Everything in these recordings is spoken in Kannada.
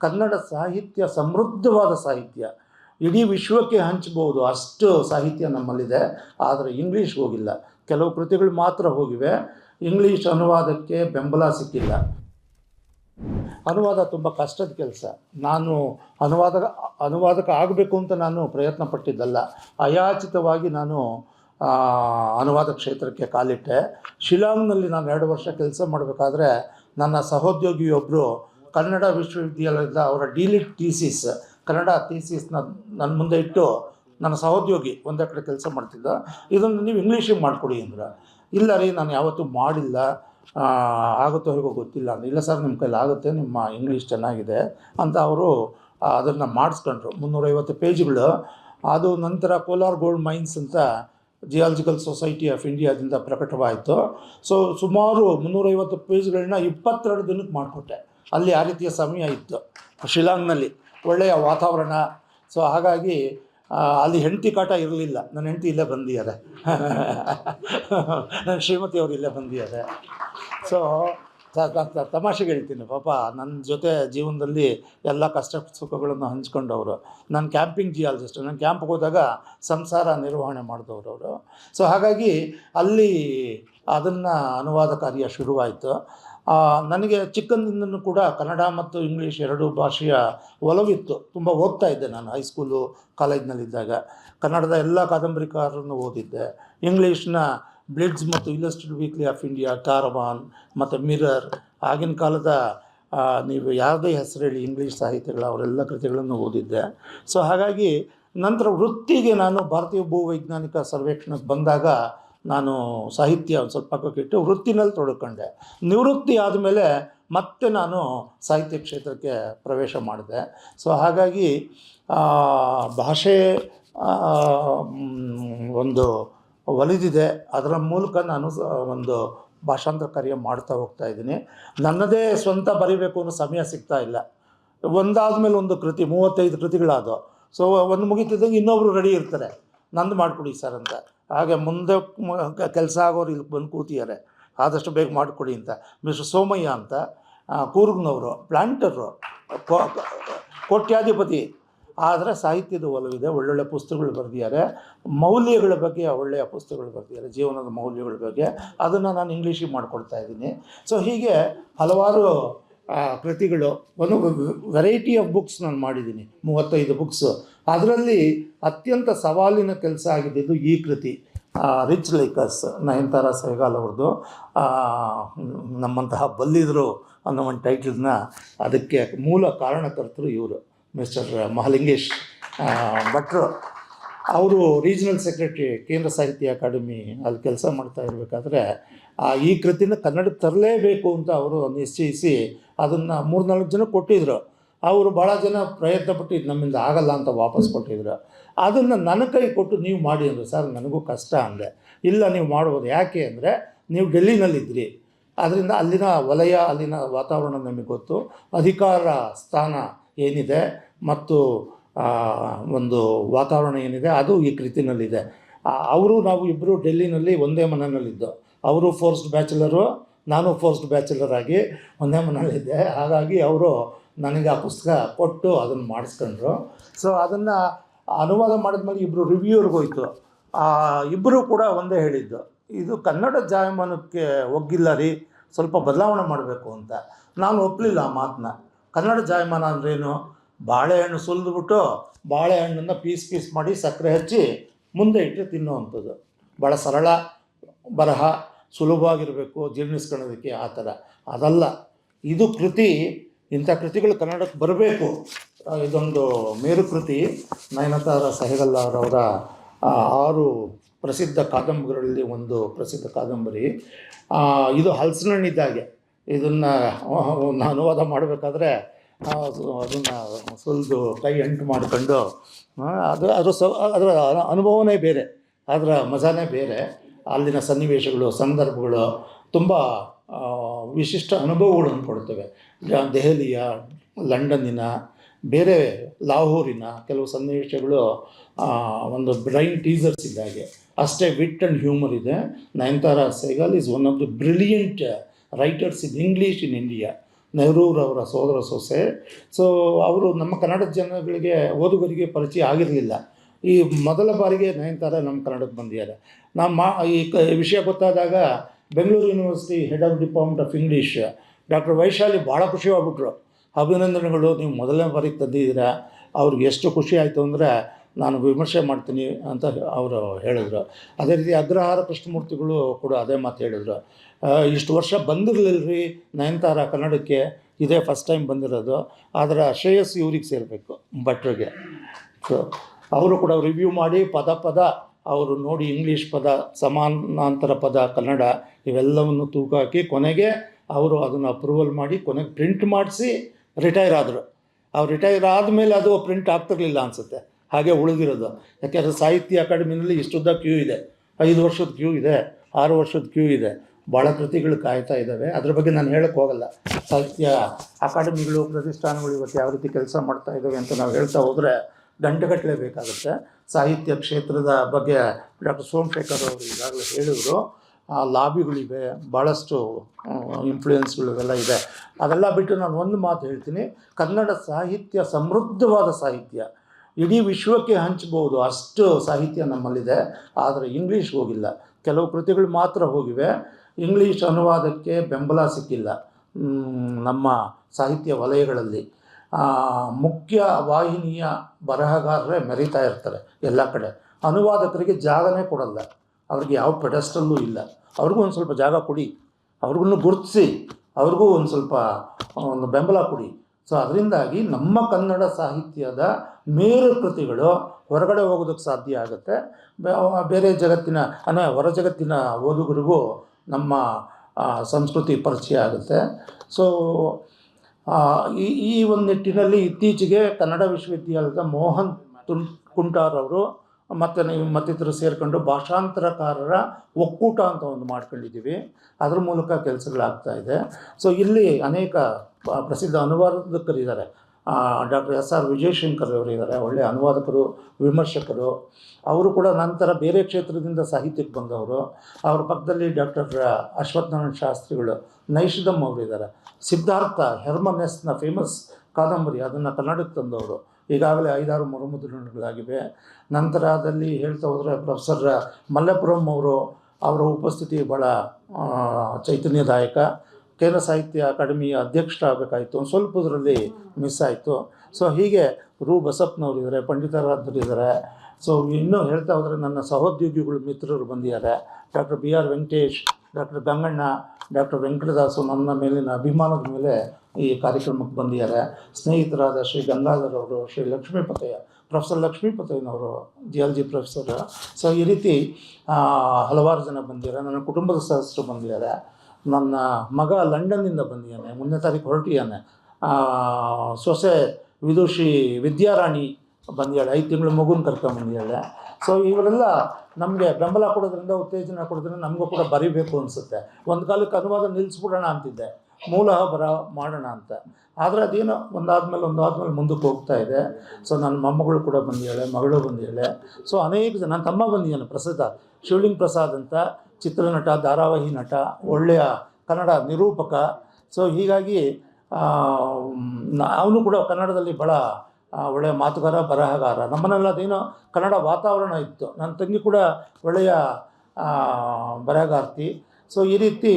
ಕನ್ನಡ ಸಾಹಿತ್ಯ ಸಮೃದ್ಧವಾದ ಸಾಹಿತ್ಯ. ಇಡೀ ವಿಶ್ವಕ್ಕೆ ಹಂಚಬಹುದು ಅಷ್ಟು ಸಾಹಿತ್ಯ ನಮ್ಮಲ್ಲಿದೆ, ಆದರೆ ಇಂಗ್ಲೀಷ್ ಹೋಗಿಲ್ಲ. ಕೆಲವು ಕೃತಿಗಳು ಮಾತ್ರ ಹೋಗಿವೆ. ಇಂಗ್ಲೀಷ್ ಅನುವಾದಕ್ಕೆ ಬೆಂಬಲ ಸಿಕ್ಕಿಲ್ಲ. ಅನುವಾದ ತುಂಬ ಕಷ್ಟದ ಕೆಲಸ. ನಾನು ಅನುವಾದ ಅನುವಾದಕ ಆಗಬೇಕು ಅಂತ ನಾನು ಪ್ರಯತ್ನ ಪಟ್ಟಿದ್ದಲ್ಲ. ಅಯಾಚಿತವಾಗಿ ನಾನು ಅನುವಾದ ಕ್ಷೇತ್ರಕ್ಕೆ ಕಾಲಿಟ್ಟೆ. ಶಿಲಾಂಗ್ನಲ್ಲಿ ನಾನು ಎರಡು ವರ್ಷ ಕೆಲಸ ಮಾಡಬೇಕಾದ್ರೆ ನನ್ನ ಸಹೋದ್ಯೋಗಿಯೊಬ್ಬರು ಕನ್ನಡ ವಿಶ್ವವಿದ್ಯಾಲಯದ ಅವರ ಡಿಲಿಟ್ ಥೀಸಿಸ್, ಕನ್ನಡ ಥೀಸಿಸ್ನ ನನ್ನ ಮುಂದೆ ಇಟ್ಟು ನನ್ನ ಸಹೋದ್ಯೋಗಿ ಒಂದೇ ಕಡೆ ಕೆಲಸ ಮಾಡ್ತಿದ್ದ. ಇದನ್ನು ನೀವು ಇಂಗ್ಲೀಷಿಗೆ ಮಾಡಿಕೊಡಿ ಅಂದ್ರೆ. ಇಲ್ಲ ರೀ, ನಾನು ಯಾವತ್ತೂ ಮಾಡಿಲ್ಲ. ಆಗುತ್ತೋ ಹೇಗೋ ಗೊತ್ತಿಲ್ಲ ಅಂದ್ರೆ. ಇಲ್ಲ ಸರ್, ನಿಮ್ಮ ಕೈಲಿ ಆಗುತ್ತೆ, ನಿಮ್ಮ ಇಂಗ್ಲೀಷ್ ಚೆನ್ನಾಗಿದೆ ಅಂತ ಅವರು ಅದನ್ನು ಮಾಡಿಸ್ಕೊಂಡ್ರು. ಮುನ್ನೂರೈವತ್ತು ಪೇಜ್ಗಳು. ಅದು ನಂತರ ಕೋಲಾರ್ ಗೋಲ್ಡ್ ಮೈನ್ಸ್ ಅಂತ ಜಿಯಾಲಜಿಕಲ್ ಸೊಸೈಟಿ ಆಫ್ ಇಂಡಿಯಾದಿಂದ ಪ್ರಕಟವಾಯಿತು. ಸೊ, ಸುಮಾರು ಮುನ್ನೂರೈವತ್ತು ಪೇಜ್ಗಳನ್ನ ಇಪ್ಪತ್ತೆರಡು ದಿನಕ್ಕೆ ಮಾಡಿಕೊಟ್ಟೆ. ಅಲ್ಲಿ ಆ ರೀತಿಯ ಸಮಯ ಇತ್ತು. ಶಿಲಾಂಗ್ನಲ್ಲಿ ಒಳ್ಳೆಯ ವಾತಾವರಣ. ಸೊ ಹಾಗಾಗಿ ಅಲ್ಲಿ ಹೆಂಡತಿ ಕಾಟ ಇರಲಿಲ್ಲ. ನನ್ನ ಹೆಂಡತಿ ಇಲ್ಲೇ ಬಂದಿದ್ದಾರೆ. ನನ್ನ ಶ್ರೀಮತಿಯವರು ಇಲ್ಲೇ ಬಂದಿದ್ದಾರೆ. ಸೊ ತಮಾಷೆಗೆ ಹೇಳ್ತೀನಿ, ಪಾಪ ನನ್ನ ಜೊತೆ ಜೀವನದಲ್ಲಿ ಎಲ್ಲ ಕಷ್ಟ ಸುಖಗಳನ್ನು ಹಂಚ್ಕೊಂಡವರು. ನಾನು ಕ್ಯಾಂಪಿಂಗ್ ಜಿಯಾಲಜಿಸ್ಟ್, ನಾನು ಕ್ಯಾಂಪ್ಗೆ ಹೋದಾಗ ಸಂಸಾರ ನಿರ್ವಹಣೆ ಮಾಡಿದವರು ಅವರು. ಸೊ ಹಾಗಾಗಿ ಅಲ್ಲಿ ಅದನ್ನು ಅನುವಾದ ಕಾರ್ಯ ಶುರುವಾಯಿತು. ನನಗೆ ಚಿಕ್ಕಂದಿಂದನೂ ಕೂಡ ಕನ್ನಡ ಮತ್ತು ಇಂಗ್ಲೀಷ್ ಎರಡೂ ಭಾಷೆಯ ಒಲವಿತ್ತು. ತುಂಬ ಓದ್ತಾ ಇದ್ದೆ ನಾನು ಹೈಸ್ಕೂಲು ಕಾಲೇಜ್ನಲ್ಲಿದ್ದಾಗ ಕನ್ನಡದ ಎಲ್ಲ ಕಾದಂಬರಿಕಾರರನ್ನು ಓದಿದ್ದೆ. ಇಂಗ್ಲೀಷ್ನ ಬ್ಲಿಡ್ಸ್ ಮತ್ತು Illustrated Weekly of India Caravan ಮತ್ತು ಮಿರರ್ ಆಗಿನ ಕಾಲದ ನೀವು ಯಾವುದೇ ಹೆಸರು ಹೇಳಿ ಇಂಗ್ಲೀಷ್ ಸಾಹಿತ್ಯಗಳ ಅವರೆಲ್ಲ ಕೃತಿಗಳನ್ನು ಓದಿದ್ದೆ. ಸೊ ಹಾಗಾಗಿ ನಂತರ ವೃತ್ತಿಗೆ ನಾನು ಭಾರತೀಯ ಭೂವೈಜ್ಞಾನಿಕ ಸರ್ವೇಕ್ಷಣಕ್ಕೆ ಬಂದಾಗ ನಾನು ಸಾಹಿತ್ಯ ಒಂದು ಸ್ವಲ್ಪ ಪಕ್ಕಕ್ಕಿಟ್ಟು ವೃತ್ತಿನಲ್ಲಿ ತೊಡ್ಕೊಂಡೆ. ನಿವೃತ್ತಿ ಆದಮೇಲೆ ಮತ್ತೆ ನಾನು ಸಾಹಿತ್ಯ ಕ್ಷೇತ್ರಕ್ಕೆ ಪ್ರವೇಶ ಮಾಡಿದೆ. ಸೊ ಹಾಗಾಗಿ ಭಾಷೆ ಒಂದು ಒಲಿದಿದೆ. ಅದರ ಮೂಲಕ ನಾನು ಒಂದು ಭಾಷಾಂತರ ಕಾರ್ಯ ಮಾಡ್ತಾ ಹೋಗ್ತಾ ಇದ್ದೀನಿ. ನನ್ನದೇ ಸ್ವಂತ ಬರಿಬೇಕು ಅನ್ನೋ ಸಮಯ ಸಿಗ್ತಾ ಇಲ್ಲ. ಒಂದಾದ ಮೇಲೆ ಒಂದು ಕೃತಿ, ಮೂವತ್ತೈದು ಕೃತಿಗಳಾದವು. ಸೊ ಒಂದು ಮುಗಿತಿದ್ದಂಗೆ ಇನ್ನೊಬ್ರು ರೆಡಿ ಇರ್ತಾರೆ. ನಂದು ಮಾಡಿಕೊಡಿ ಸರ್ ಅಂತ. ಹಾಗೆ ಮುಂದೆ ಕೆಲಸ ಆಗೋರು ಇಲ್ಲಿ ಬಂದು ಕೂತಿದ್ದಾರೆ. ಆದಷ್ಟು ಬೇಗ ಮಾಡಿಕೊಡಿ ಅಂತ. ಮಿಸ್ಟರ್ ಸೋಮಯ್ಯ ಅಂತ ಕೂರ್ಗ್ನವರು, ಪ್ಲಾಂಟರು ಕೋಟ್ಯಾಧಿಪತಿ. ಆದರೆ ಸಾಹಿತ್ಯದ ಒಲವಿದೆ ಒಳ್ಳೊಳ್ಳೆ ಪುಸ್ತಕಗಳು ಬರೆದಿದ್ದಾರೆ. ಮೌಲ್ಯಗಳ ಬಗ್ಗೆ ಒಳ್ಳೆಯ ಪುಸ್ತಕಗಳು ಬರೆದಿದ್ದಾರೆ, ಜೀವನದ ಮೌಲ್ಯಗಳ ಬಗ್ಗೆ. ಅದನ್ನು ನಾನು ಇಂಗ್ಲೀಷಿಗೆ ಮಾಡಿಕೊಡ್ತಾ ಇದ್ದೀನಿ. ಸೊ ಹೀಗೆ ಹಲವಾರು ಕೃತಿಗಳು, ಒಂದು ವೆರೈಟಿ ಆಫ್ ಬುಕ್ಸ್ ನಾನು ಮಾಡಿದ್ದೀನಿ. ಮೂವತ್ತೈದು ಬುಕ್ಸು. ಅದರಲ್ಲಿ ಅತ್ಯಂತ ಸವಾಲಿನ ಕೆಲಸ ಆಗಿದ್ದು ಈ ಕೃತಿ. ರಿಚ್ ಲೈಕರ್ಸ್ ನಯನತಾರ ಸೆಹಗಾಲ್ ಅವ್ರದ್ದು. ಆ, ನಮ್ಮಂತಹ ಬಲ್ಲಿದರು ಅನ್ನೋ ಒಂದು ಟೈಟಲ್ನ ಅದಕ್ಕೆ ಮೂಲ ಕಾರಣಕರ್ತರು ಇವರು ಮಿಸ್ಟರ್ ಮಹಾಲಿಂಗೇಶ್. ಆ, ಭಟ್ರು ಅವರು ರೀಜನಲ್ ಸೆಕ್ರೆಟರಿ ಕೇಂದ್ರ ಸಾಹಿತ್ಯ ಅಕಾಡೆಮಿ ಅಲ್ಲಿ ಕೆಲಸ ಮಾಡ್ತಾ ಇರಬೇಕಾದ್ರೆ ಈ ಕೃತಿನ ಕನ್ನಡಕ್ಕೆ ತರಲೇಬೇಕು ಅಂತ ಅವರು ನಿಶ್ಚಯಿಸಿ ಅದನ್ನು ಮೂರ್ನಾಲ್ಕು ಜನ ಕೊಟ್ಟಿದ್ರು. ಅವರು ಭಾಳ ಜನ ಪ್ರಯತ್ನ ಪಟ್ಟು ಇದು ನಮ್ಮಿಂದ ಆಗಲ್ಲ ಅಂತ ವಾಪಸ್ ಕೊಟ್ಟಿದ್ರು. ಅದನ್ನು ನನ್ನ ಕೈ ಕೊಟ್ಟು ನೀವು ಮಾಡಿ ಅಂದರು ಸರ್ ನನಗೂ ಕಷ್ಟ ಅಂದೆ. ಇಲ್ಲ ನೀವು ಮಾಡ್ಬೋದು ಯಾಕೆ ಅಂದರೆ ನೀವು ಡೆಲ್ಲಿನಲ್ಲಿದ್ದಿರಿ. ಅದರಿಂದ ಅಲ್ಲಿನ ವಲಯ ಅಲ್ಲಿನ ವಾತಾವರಣ ನಮಗೆ ಗೊತ್ತು. ಅಧಿಕಾರ ಸ್ಥಾನ ಏನಿದೆ ಮತ್ತು ಒಂದು ವಾತಾವರಣ ಏನಿದೆ ಅದು ಈ ಕೃತಿನಲ್ಲಿದೆ. ಅವರು ನಾವು ಇಬ್ಬರು ಡೆಲ್ಲಿನಲ್ಲಿ ಒಂದೇ ಮನೆಯಲ್ಲಿದ್ದು ಅವರು ಫೋರ್ಸ್ಡ್ ಬ್ಯಾಚುಲರು ನಾನು ಫೋರ್ಸ್ಡ್ ಬ್ಯಾಚುಲರ್ ಆಗಿ ಒಂದೇ ಮನೆಯಲ್ಲಿದ್ದೆ ಹಾಗಾಗಿ ಅವರು ನನಗೆ ಆ ಪುಸ್ತಕ ಕೊಟ್ಟು ಅದನ್ನು ಮಾಡಿಸ್ಕೊಂಡ್ರು. ಸೊ ಅದನ್ನು ಅನುವಾದ ಮಾಡಿದ್ಮೇಲೆ ಇಬ್ಬರು ರಿವ್ಯೂರ್ಗೆ ಹೋಯ್ತು. ಆ ಇಬ್ಬರು ಕೂಡ ಒಂದೇ ಹೇಳಿದ್ದು. ಇದು ಕನ್ನಡ ಜಾಯಮಾನಕ್ಕೆ ಒಗ್ಗಿಲ್ಲ ರೀ, ಸ್ವಲ್ಪ ಬದಲಾವಣೆ ಮಾಡಬೇಕು ಅಂತ. ನಾನು ಒಪ್ಪಲಿಲ್ಲ ಆ ಮಾತನ್ನ ಕನ್ನಡ ಜಾಯಮಾನ ಅಂದ್ರೇನು ಬಾಳೆಹಣ್ಣು ಸುಲಿದ್ಬಿಟ್ಟು ಬಾಳೆಹಣ್ಣನ್ನು ಪೀಸ್ ಪೀಸ್ ಮಾಡಿ ಸಕ್ಕರೆ ಹಚ್ಚಿ ಮುಂದೆ ಇಟ್ಟು ತಿನ್ನುವಂಥದ್ದು. ಭಾಳ ಸರಳ ಬರಹ, ಸುಲಭವಾಗಿರಬೇಕು, ಜೀರ್ಣಿಸ್ಕೊಳ್ಳೋದಕ್ಕೆ ಆ ಥರ. ಅದಲ್ಲ, ಇದು ಕೃತಿ ಇಂಥ ಕೃತಿಗಳು ಕನ್ನಡಕ್ಕೆ ಬರಬೇಕು. ಇದೊಂದು ಮೇರುಕೃತಿ. ನಯನತಾರ ಸೆಹಗಲ್ಲರವರ ಆರು ಪ್ರಸಿದ್ಧ ಕಾದಂಬರಿಗಳಲ್ಲಿ ಒಂದು ಪ್ರಸಿದ್ಧ ಕಾದಂಬರಿ. ಇದು ಹಲಸಿನಣ್ಣಿದ್ದಾಗೆ ಇದನ್ನು ಅನುವಾದ ಮಾಡಬೇಕಾದ್ರೆ ಅದನ್ನು ಸುಲಿದು ಕೈ ಎಂಟು ಮಾಡಿಕೊಂಡು ಅದು ಅದು ಸ, ಅದರ ಅನುಭವನೇ ಬೇರೆ. ಅದರ ಮಜಾನೇ ಬೇರೆ. ಅಲ್ಲಿನ ಸನ್ನಿವೇಶಗಳು, ಸಂದರ್ಭಗಳು ತುಂಬ ವಿಶಿಷ್ಟ ಅನುಭವಗಳನ್ನು ಕೊಡ್ತವೆ ದೆಹಲಿಯ, ಲಂಡನ್ನಿನ, ಬೇರೆ ಲಾಹೋರಿನ ಕೆಲವು ಸನ್ನಿವೇಶಗಳು ಒಂದು ಬ್ರೈನ್ ಟೀಸರ್ಸ್ ಇದ್ದಾಗೆ ಅಷ್ಟೇ ವಿಟ್ ಆ್ಯಂಡ್ ಹ್ಯೂಮರ್ ಇದೆ. Nayantara Sahgal is one of the brilliant writers in English in India ನೆಹರೂರವರ ಸೋದರ ಸೊಸೆ. ಸೊ ಅವರು ನಮ್ಮ ಕನ್ನಡ ಜನಗಳಿಗೆ, ಓದುಗರಿಗೆ ಪರಿಚಯ ಆಗಿರಲಿಲ್ಲ. ಈ ಮೊದಲ ಬಾರಿಗೆ ನಯನತಾರ ನಮ್ಮ ಕನ್ನಡಕ್ಕೆ ಬಂದಿದ್ದಾರೆ. ನಮ್ಮ ಈ ವಿಷಯ ಗೊತ್ತಾದಾಗ Bengaluru university head of department of English doctor Vaishali ಭಾಳ ಖುಷಿ ಆಗ್ಬಿಟ್ರು. ಅಭಿನಂದನೆಗಳು, ನೀವು ಮೊದಲನೇ ಬಾರಿಗೆ ತಂದಿದ್ದೀರಾ? ಅವ್ರಿಗೆ ಎಷ್ಟು ಖುಷಿ ಆಯಿತು ಅಂದರೆ ನಾನು ವಿಮರ್ಶೆ ಮಾಡ್ತೀನಿ ಅಂತ ಅವರು ಹೇಳಿದರು. ಅದೇ ರೀತಿ ಅಗ್ರಹಾರ ಕೃಷ್ಣಮೂರ್ತಿಗಳು ಕೂಡ ಅದೇ ಮಾತು ಹೇಳಿದರು. ಇಷ್ಟು ವರ್ಷ ಬಂದಿರಲಿಲ್ಲ ರೀ ನಯನತಾರ ಕನ್ನಡಕ್ಕೆ? ಇದೇ ಫಸ್ಟ್ ಟೈಮ್ ಬಂದಿರೋದು. ಆದರೆ ಶ್ರೇಯಸ್ ಇವ್ರಿಗೆ ಸೇರಬೇಕು, ಭಟ್ರಿಗೆ. ಸೊ ಅವರು ಕೂಡ ರಿವ್ಯೂ ಮಾಡಿ ಪದ ಪದ ಅವರು ನೋಡಿ ಇಂಗ್ಲೀಷ್ ಪದ, ಸಮಾನಾಂತರ ಪದ ಕನ್ನಡ ಇವೆಲ್ಲವನ್ನು ತೂಕ ಹಾಕಿ ಕೊನೆಗೆ ಅವರು ಅದನ್ನು ಅಪ್ರೂವಲ್ ಮಾಡಿ ಕೊನೆಗೆ ಪ್ರಿಂಟ್ ಮಾಡಿಸಿ ರಿಟೈರ್ ಆದರು. ಅವ್ರು ರಿಟೈರ್ ಆದಮೇಲೆ ಅದು ಪ್ರಿಂಟ್ ಆಗ್ತಿರ್ಲಿಲ್ಲ ಅನಿಸುತ್ತೆ. ಹಾಗೆ ಉಳಿದಿರೋದು. ಯಾಕೆಂದರೆ ಸಾಹಿತ್ಯ ಅಕಾಡೆಮಿನಲ್ಲಿ ಇಷ್ಟುದ್ದ ಕ್ಯೂ ಇದೆ. ಐದು ವರ್ಷದ ಕ್ಯೂ ಇದೆ, ಆರು ವರ್ಷದ ಕ್ಯೂ ಇದೆ. ಭಾಳ ಕೃತಿಗಳು ಕಾಯ್ತಾ ಇದ್ದಾವೆ ಅದ್ರ ಬಗ್ಗೆ ನಾನು ಹೇಳಕ್ಕೆ ಹೋಗಲ್ಲ. ಸಾಹಿತ್ಯ ಅಕಾಡೆಮಿಗಳು, ಪ್ರತಿಷ್ಠಾನಗಳು ಇವತ್ತು ಯಾವ ರೀತಿ ಕೆಲಸ ಮಾಡ್ತಾ ಇದ್ದಾವೆ ಅಂತ ನಾವು ಹೇಳ್ತಾ ಹೋದರೆ ಗಂಟೆಗಟ್ಟಲೆ ಬೇಕಾಗುತ್ತೆ. ಸಾಹಿತ್ಯ ಕ್ಷೇತ್ರದ ಬಗ್ಗೆ ಡಾಕ್ಟರ್ ಸೋಮಶೇಖರ್ ಅವರು ಈಗಾಗಲೇ ಹೇಳಿದರು. ಲಾಬಿಗಳಿವೆ ಭಾಳಷ್ಟು ಇನ್ಫ್ಲೂಯೆನ್ಸ್ಗಳು ಇದೆ. ಅದೆಲ್ಲ ಬಿಟ್ಟು ನಾನು ಒಂದು ಮಾತು ಹೇಳ್ತೀನಿ. ಕನ್ನಡ ಸಾಹಿತ್ಯ ಸಮೃದ್ಧವಾದ ಸಾಹಿತ್ಯ. ಇಡೀ ವಿಶ್ವಕ್ಕೆ ಹಂಚ್ಬೋದು ಅಷ್ಟು ಸಾಹಿತ್ಯ ನಮ್ಮಲ್ಲಿದೆ. ಆದರೆ ಇಂಗ್ಲೀಷ್ ಹೋಗಿಲ್ಲ. ಕೆಲವು ಕೃತಿಗಳು ಮಾತ್ರ ಹೋಗಿವೆ. ಇಂಗ್ಲೀಷ್ ಅನುವಾದಕ್ಕೆ ಬೆಂಬಲ ಸಿಕ್ಕಿಲ್ಲ ನಮ್ಮ ಸಾಹಿತ್ಯ ವಲಯಗಳಲ್ಲಿ. ಆ, ಮುಖ್ಯ ವಾಹಿನಿಯ ಬರಹಗಾರರೇ ಮೆರೀತಾ ಇರ್ತಾರೆ ಎಲ್ಲ ಕಡೆ. ಅನುವಾದಕರಿಗೆ ಜಾಗನೇ ಕೊಡಲ್ಲ. ಅವ್ರಿಗೆ ಯಾವ ಪೆಡಸ್ಟಲ್ಲೂ ಇಲ್ಲ. ಅವ್ರಿಗೂ ಒಂದು ಸ್ವಲ್ಪ ಜಾಗ ಕೊಡಿ. ಅವ್ರಿಗೂ ಗುರುತಿಸಿ. ಅವ್ರಿಗೂ ಒಂದು ಸ್ವಲ್ಪ ಒಂದು ಬೆಂಬಲ ಕೊಡಿ. ಸೊ ಅದರಿಂದಾಗಿ ನಮ್ಮ ಕನ್ನಡ ಸಾಹಿತ್ಯದ ಮೇರು ಕೃತಿಗಳು ಹೊರಗಡೆ ಹೋಗೋದಕ್ಕೆ ಸಾಧ್ಯ ಆಗುತ್ತೆ. ಬೇರೆ ಜಗತ್ತಿನ, ಅಂದರೆ ಹೊರ ಜಗತ್ತಿನ ಓದುಗರಿಗೂ ನಮ್ಮ ಸಂಸ್ಕೃತಿ ಪರಿಚಯ ಆಗುತ್ತೆ. ಸೊ ಈ ಈ ಒಂದು ನಿಟ್ಟಿನಲ್ಲಿ ಇತ್ತೀಚೆಗೆ ಕನ್ನಡ ವಿಶ್ವವಿದ್ಯಾಲಯದ ಮೋಹನ್ ತುನ್, ಕುಂಟಾರ್ ಅವರು ಮತ್ತು ನೀವು ಮತ್ತಿತರರು ಸೇರಿಕೊಂಡು ಭಾಷಾಂತರಕಾರರ ಒಕ್ಕೂಟ ಅಂತ ಒಂದು ಮಾಡ್ಕೊಂಡಿದ್ದೀವಿ. ಅದ್ರ ಮೂಲಕ ಕೆಲಸಗಳಾಗ್ತಾ ಇದೆ. ಸೊ ಇಲ್ಲಿ ಅನೇಕ ಪ್ರಸಿದ್ಧ ಅನುವಾದಕರಿದ್ದಾರೆ ಡಾಕ್ಟರ್ ಎಸ್ ಆರ್ ವಿಜಯಶಂಕರ್ ಅವರು ಇದ್ದಾರೆ. ಒಳ್ಳೆಯ ಅನುವಾದಕರು, ವಿಮರ್ಶಕರು. ಅವರು ಕೂಡ ನಂತರ ಬೇರೆ ಕ್ಷೇತ್ರದಿಂದ ಸಾಹಿತ್ಯಕ್ಕೆ ಬಂದವರು. ಅವ್ರ ಪಕ್ಕದಲ್ಲಿ ಡಾಕ್ಟರ್ ಅಶ್ವತ್ಥನಾರಾಯಣ ಶಾಸ್ತ್ರಿಗಳು ನೈಷಿದಮ್ ಅವರು ಇದ್ದಾರೆ. ಸಿದ್ಧಾರ್ಥ, ಹೆರ್ಮನೆಸ್ನ ಫೇಮಸ್ ಕಾದಂಬರಿ, ಅದನ್ನು ಕನ್ನಡಕ್ಕೆ ತಂದವರು. ಈಗಾಗಲೇ ಐದಾರು ಮರುಮುದ್ರಣಗಳಾಗಿವೆ ನಂತರದಲ್ಲಿ ಹೇಳ್ತಾ ಹೋದರೆ ಪ್ರೊಫೆಸರ್ ಮಲ್ಲಪುರಂ ಅವರು, ಅವರ ಉಪಸ್ಥಿತಿ ಭಾಳ ಚೈತನ್ಯದಾಯಕ. ಕೇಂದ್ರ ಸಾಹಿತ್ಯ ಅಕಾಡೆಮಿಯ ಅಧ್ಯಕ್ಷರಾಗಬೇಕಾಯಿತು. ಒಂದು ಸ್ವಲ್ಪದರಲ್ಲಿ ಮಿಸ್ ಆಯಿತು. ಸೊ ಹೀಗೆ ರು ಬಸಪ್ಪನವರು ಇದ್ದಾರೆ ಪಂಡಿತಾರಾಧ್ಯರು ಇದ್ದಾರೆ ಸೊ ಇನ್ನೂ ಹೇಳ್ತಾ ಹೋದರೆ ನನ್ನ ಸಹೋದ್ಯೋಗಿಗಳು, ಮಿತ್ರರು ಬಂದಿದ್ದಾರೆ. Doctor B R Venkatesh doctor Ganganna, doctor Venkatadasu ನನ್ನ ಮೇಲಿನ ಅಭಿಮಾನದ ಮೇಲೆ ಈ ಕಾರ್ಯಕ್ರಮಕ್ಕೆ ಬಂದಿದ್ದಾರೆ. ಸ್ನೇಹಿತರಾದ ಶ್ರೀ ಗಂಗಾಧರ್ ಅವರು, ಶ್ರೀ ಲಕ್ಷ್ಮೀಪತಯ್ಯ ಪ್ರೊಫೆಸರ್ ಲಕ್ಷ್ಮೀಪತಯ್ಯನವರು ಜಿ ಪ್ರೊಫೆಸರ್. ಸೊ ಈ ರೀತಿ ಹಲವಾರು ಜನ ಬಂದಿದ್ದಾರೆ. ನನ್ನ ಕುಟುಂಬದ ಸದಸ್ಯರು ಬಂದಿದ್ದಾರೆ. ನನ್ನ ಮಗ ಲಂಡನ್ನಿಂದ ಬಂದಿದ್ದಾನೆ, ಮುಂದನೇ ತಾರೀಕು ಹೊರಟಿದ್ದಾನೆ. ಸೊಸೆ ವಿದುಷಿ ವಿದ್ಯಾರಾಣಿ ಬಂದಿದ್ದಾಳೆ, ಐದು ತಿಂಗಳು ಮಗುನ ಕರ್ಕೊಂಬಂದಿದ್ದಾಳೆ ಸೊ ಇವರೆಲ್ಲ ನಮಗೆ ಬೆಂಬಲ ಕೊಡೋದ್ರಿಂದ, ಉತ್ತೇಜನ ಕೊಡೋದ್ರಿಂದ ನಮಗೂ ಕೂಡ ಬರಿಬೇಕು ಅನಿಸುತ್ತೆ. ಒಂದು ಕಾಲಕ್ಕೆ ಅನುವಾದ ನಿಲ್ಲಿಸ್ಬಿಡೋಣ ಅಂತಿದ್ದೆ. ಮೂಲ ಬರ ಮಾಡೋಣ ಅಂತ. ಆದರೆ ಅದೇನೋ ಒಂದಾದ್ಮೇಲೆ ಒಂದಾದ್ಮೇಲೆ ಮುಂದಕ್ಕೆ ಹೋಗ್ತಾ ಇದೆ. ಸೊ ನನ್ನ ಮೊಮ್ಮಗಳು ಕೂಡ ಬಂದಿದ್ದಾಳೆ ಮಗಳು ಬಂದಿದ್ದಾಳೆ ಸೊ ಅನೇಕ ಜನ, ನನ್ನ ತಮ್ಮ ಬಂದಿದ್ದಾನೆ ಪ್ರಸಿದ್ಧ. ಶಿವಲಿಂಗ್ ಪ್ರಸಾದ್ ಅಂತ ಚಿತ್ರನಟ, ಧಾರಾವಾಹಿ ನಟ, ಒಳ್ಳೆಯ ಕನ್ನಡ ನಿರೂಪಕ. ಸೊ ಹೀಗಾಗಿ ಅವನು ಕೂಡ ಕನ್ನಡದಲ್ಲಿ ಭಾಳ ಒಳ್ಳೆಯ ಮಾತುಗಾರ, ಬರಹಗಾರ. ನಮ್ಮನೆಲ್ಲ ಅದೇನೋ ಕನ್ನಡ ವಾತಾವರಣ ಇತ್ತು. ನನ್ನ ತಂಗಿ ಕೂಡ ಒಳ್ಳೆಯ ಬರಹಗಾರ್ತಿ. ಸೊ ಈ ರೀತಿ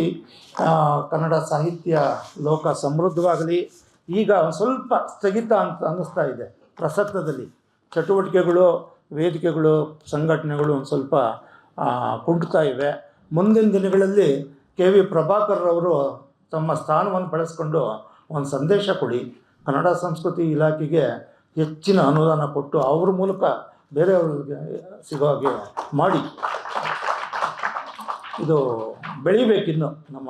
ಕನ್ನಡ ಸಾಹಿತ್ಯ ಲೋಕ ಸಮೃದ್ಧವಾಗಲಿ. ಈಗ ಸ್ವಲ್ಪ ಸ್ಥಗಿತ ಅಂತ ಅನ್ನಿಸ್ತಾ ಇದೆ ಪ್ರಸಕ್ತದಲ್ಲಿ. ಚಟುವಟಿಕೆಗಳು, ವೇದಿಕೆಗಳು, ಸಂಘಟನೆಗಳು ಒಂದು ಸ್ವಲ್ಪ ಕುಂಟುತ್ತಾ ಕುಂಟ್ತಾ ಇವೆ. ಮುಂದಿನ ದಿನಗಳಲ್ಲಿ ಕೆ ವಿ ಪ್ರಭಾಕರ್ ಅವರು ತಮ್ಮ ಸ್ಥಾನವನ್ನು ಬಳಸ್ಕೊಂಡು ಒಂದು ಸಂದೇಶ ಕೊಡಿ. ಕನ್ನಡ ಸಂಸ್ಕೃತಿ ಇಲಾಖೆಗೆ ಹೆಚ್ಚಿನ ಅನುದಾನ ಕೊಟ್ಟು ಅವ್ರ ಮೂಲಕ ಬೇರೆಯವ್ರಿಗೆ ಸಿಗೋ ಹಾಗೆ ಮಾಡಿ. ಇದು ಬೆಳಿಬೇಕಿನ್ನು ನಮ್ಮ,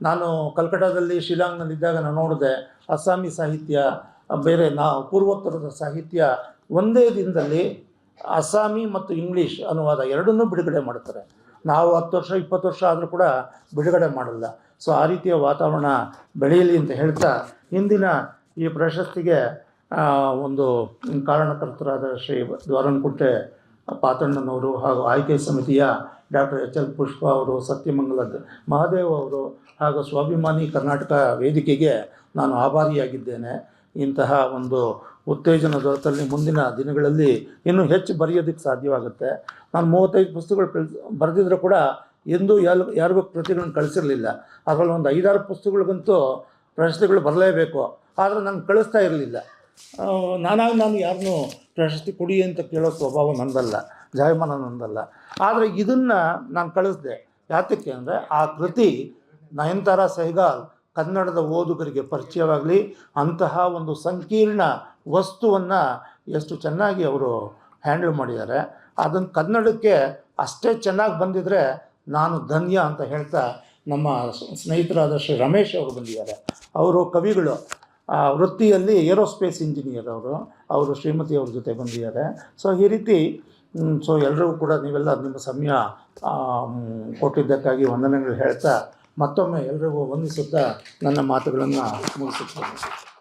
ನಾನು ಕಲ್ಕಟ್ಟಾದಲ್ಲಿ ಶಿಲಾಂಗ್ನಲ್ಲಿದ್ದಾಗ ನಾನು ನೋಡಿದೆ, ಅಸ್ಸಾಮಿ ಸಾಹಿತ್ಯ, ಬೇರೆ ನಾ ಪೂರ್ವೋತ್ತರದ ಸಾಹಿತ್ಯ ಒಂದೇ ದಿನದಲ್ಲಿ ಅಸ್ಸಾಮಿ ಮತ್ತು ಇಂಗ್ಲೀಷ್ ಅನುವಾದ ಎರಡನ್ನೂ ಬಿಡುಗಡೆ ಮಾಡ್ತಾರೆ. ನಾವು ಹತ್ತು ವರ್ಷ, ಇಪ್ಪತ್ತು ವರ್ಷ ಆದರೂ ಕೂಡ ಬಿಡುಗಡೆ ಮಾಡಲ್ಲ. ಸೊ ಆ ರೀತಿಯ ವಾತಾವರಣ ಬೆಳೆಯಲಿ ಅಂತ ಹೇಳ್ತಾ, ಇಂದಿನ ಈ ಪ್ರಶಸ್ತಿಗೆ ಒಂದು ಕಾರಣಕರ್ತರಾದ ಶ್ರೀ ದ್ವಾರನಕುಂಟೆ ಪಾತಣ್ಣನವರು ಹಾಗೂ ಆಯ್ಕೆ ಸಮಿತಿಯ ಡಾಕ್ಟರ್ ಎಚ್ ಎಲ್ ಪುಷ್ಪ ಅವರು, ಸತ್ಯಮಂಗಲ ಮಹಾದೇವ್ ಅವರು ಹಾಗೂ ಸ್ವಾಭಿಮಾನಿ ಕರ್ನಾಟಕ ವೇದಿಕೆಗೆ ನಾನು ಆಭಾರಿಯಾಗಿದ್ದೇನೆ. ಇಂತಹ ಒಂದು ಉತ್ತೇಜನ ದೊರೆತಲ್ಲಿ ಮುಂದಿನ ದಿನಗಳಲ್ಲಿ ಇನ್ನೂ ಹೆಚ್ಚು ಬರೆಯೋದಕ್ಕೆ ಸಾಧ್ಯವಾಗುತ್ತೆ. ನಾನು ಮೂವತ್ತೈದು ಪುಸ್ತಕಗಳು ಕಳ್ಸಿ ಬರೆದಿದ್ರು ಕೂಡ ಎಂದೂ ಯಾರು ಯಾರಿಗೂ ಪ್ರತಿಗಳನ್ನು ಕಳಿಸಿರಲಿಲ್ಲ. ಅದರಲ್ಲಿ ಒಂದು ಐದಾರು ಪುಸ್ತಕಗಳಿಗಂತೂ ಪ್ರಶಸ್ತಿಗಳು ಬರಲೇಬೇಕು. ಆದರೆ ನಾನು ಕಳಿಸ್ತಾ ಇರಲಿಲ್ಲ. ನಾನಾಗಿ ನಾನು ಯಾರನ್ನೂ ಪ್ರಶಸ್ತಿ ಕೊಡಿ ಅಂತ ಕೇಳೋ ಸ್ವಭಾವ ನಂದಲ್ಲ, ಜಾಯಮಾನ ನಂದಲ್ಲ. ಆದರೆ ಇದನ್ನು ನಾನು ಕಳಿಸ್ದೆ. ಯಾತಕ್ಕೆ ಅಂದರೆ ಆ ಕೃತಿ ನಯನತಾರ ಸೈಗಾಲ್ ಕನ್ನಡದ ಓದುಗರಿಗೆ ಪರಿಚಯವಾಗಲಿ, ಅಂತಹ ಒಂದು ಸಂಕೀರ್ಣ ವಸ್ತುವನ್ನು ಎಷ್ಟು ಚೆನ್ನಾಗಿ ಅವರು ಹ್ಯಾಂಡಲ್ ಮಾಡಿದ್ದಾರೆ. ಅದನ್ನು ಕನ್ನಡಕ್ಕೆ ಅಷ್ಟೇ ಚೆನ್ನಾಗಿ ಬಂದಿದ್ದರೆ ನಾನು ಧನ್ಯ ಅಂತ ಹೇಳ್ತಾ ನಮ್ಮ ಸ್ನೇಹಿತರಾದ ಶ್ರೀ ರಮೇಶ್ ಅವರು ಬಂದಿದ್ದಾರೆ. ಅವರು ಕವಿಗಳು. ವೃತ್ತಿಯಲ್ಲಿ ಏರೋಸ್ಪೇಸ್ ಇಂಜಿನಿಯರ್ ಅವರು ಅವರು ಶ್ರೀಮತಿ ಅವ್ರ ಜೊತೆ ಬಂದಿದ್ದಾರೆ. ಸೊ ಈ ರೀತಿ ಸೊ ಎಲ್ಲರಿಗೂ ಕೂಡ ನೀವೆಲ್ಲ ನಿಮ್ಮ ಸಮಯ ಆ, ಕೊಟ್ಟಿದ್ದಕ್ಕಾಗಿ ವಂದನೆಗಳು ಹೇಳ್ತಾ ಮತ್ತೊಮ್ಮೆ ಎಲ್ರಿಗೂ ವಂದಿಸುತ್ತಾ ನನ್ನ ಮಾತುಗಳನ್ನು ಮುಗಿಸುತ್ತೇನೆ.